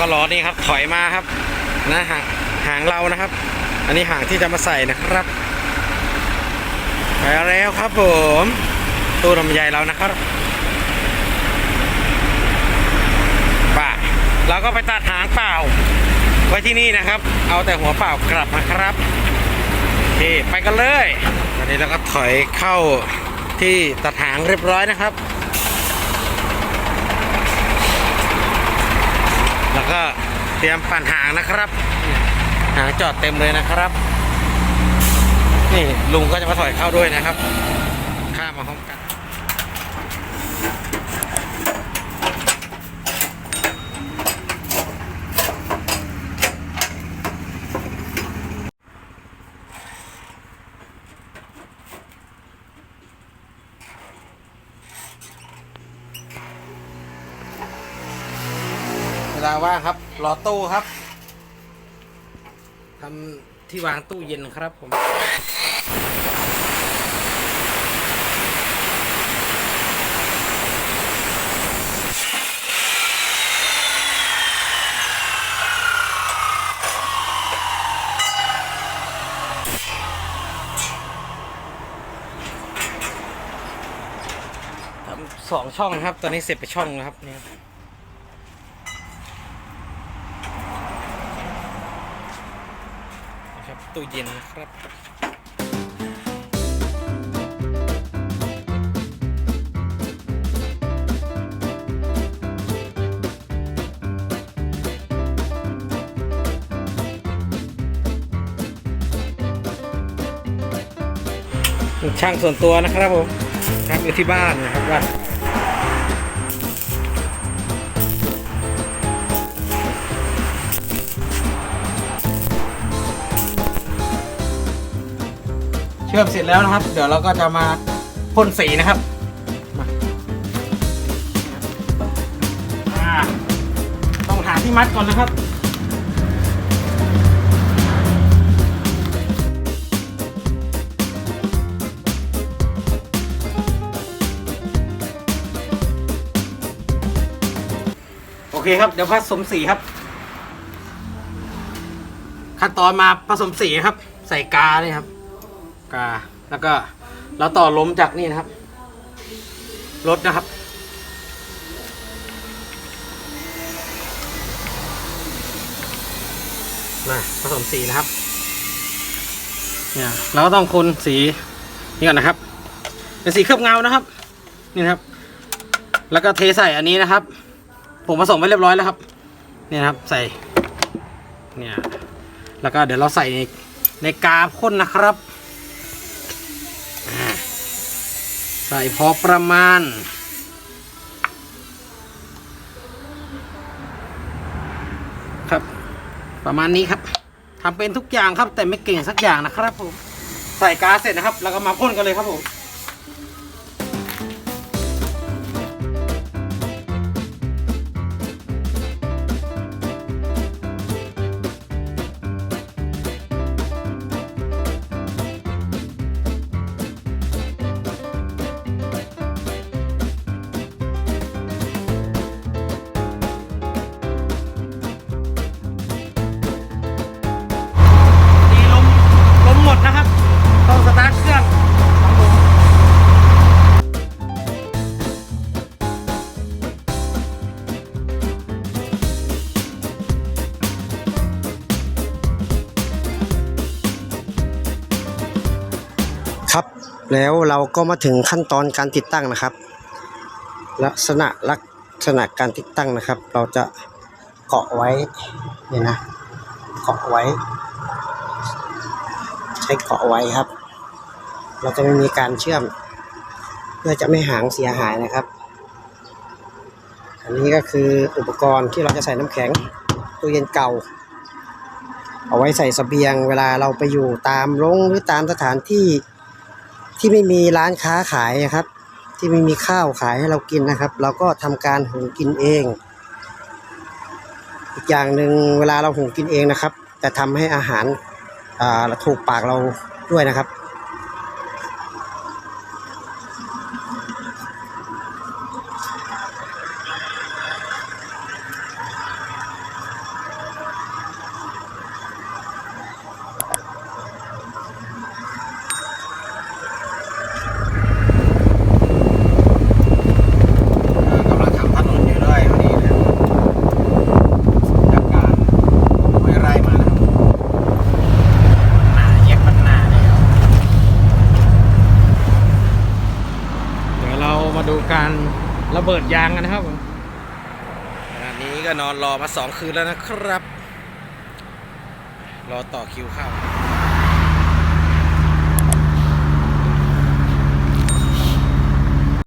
ก็ล้อนี่ครับถอยมาครับนะหางหางเรานะครับ อันนี้หางที่จะมาใส่นะครับไปแล้วครับผมตู้ลำไยเรานะครับป่าเราก็ไปตัดหางเปล่า ไว้ที่นี่นะครับ เอาแต่หัวเปล่ากลับนะครับโอเคไปกันเลยตอนนี้เราก็ถอยเข้าที่ตัดหางเรียบร้อยนะครับ แล้ว ก็เตรียมปั่นหางนะครับหางจอดเต็มเลยนะครับ นี่ลุงก็จะมาถอยเข้าด้วยนะครับ ข้ามมาพร้อมกัน ลาว่างครับ รอตู้ครับทำที่วางตู้เย็นครับผมทำสองช่องครับ ตอนนี้เสร็จไปช่องแล้วครับเนี่ย นะครับ ตู้เย็นครับช่างส่วนตัวนะครับผมครับอยู่ที่บ้านนะครับบ้า เชื่อมเสร็จแล้วนะครับ เดี๋ยวเราก็จะมาพ่นสีนะครับมาต้องหาที่มัดก่อนนะครับโอเคครับ เดี๋ยวผสมสีครับ ขั้นตอนมาผสมสีครับ ใส่กาเนี่ยครับ กา แล้วก็เราต่อล้มจากนี่นะครับ รถนะครับ มาผสมสีนะครับ เนี่ยเราก็ต้องคนสีนี่ก่อนนะครับ เป็นสีเคลือบเงานะครับ นี่นะครับ แล้วก็เทใส่อันนี้นะครับ ผมผสมไว้เรียบร้อยแล้วครับ เนี่ยนครับใส่ เนี่ย แล้วก็เดี๋ยวเราใส่ในในกาพ่นนะครับอ่า ใส่พอประมาณ ครับ ประมาณนี้ครับทำเป็นทุกอย่างครับแต่ไม่เก่งสักอย่างนะครับผมใส่กาเสร็จนะครับ แล้วก็มาพ่นกันเลยครับผม แล้วเราก็มาถึงขั้นตอนการติดตั้งนะครับ ลักษณะลักษณะการติดตั้งนะครับ เราจะเกาะไว้เนี่ยนะเกาะไว้ ใช้เกาะไว้ครับ เราจะไม่มีการเชื่อม เพื่อจะไม่หางเสียหายนะครับ อันนี้ก็คืออุปกรณ์ที่เราจะใส่น้ำแข็งตู้เย็นเก่า เอาไว้ใส่สเสบียงเวลาเราไปอยู่ตามโรงหรือตามสถานที่ ที่ไม่มีร้านค้าขายนะครับ ที่ไม่มีข้าวขายให้เรากินนะครับ เราก็ทำการหุงกินเอง อีกอย่างหนึ่งเวลาเราหุงกินเองนะครับ จะทำให้อาหาราถูกปากเราด้วยนะครับ เบิดยางกันนะครับผมขณะนี้ก็นอนรอมาสองคืนแล้วนะครับ รอต่อคิวเข้า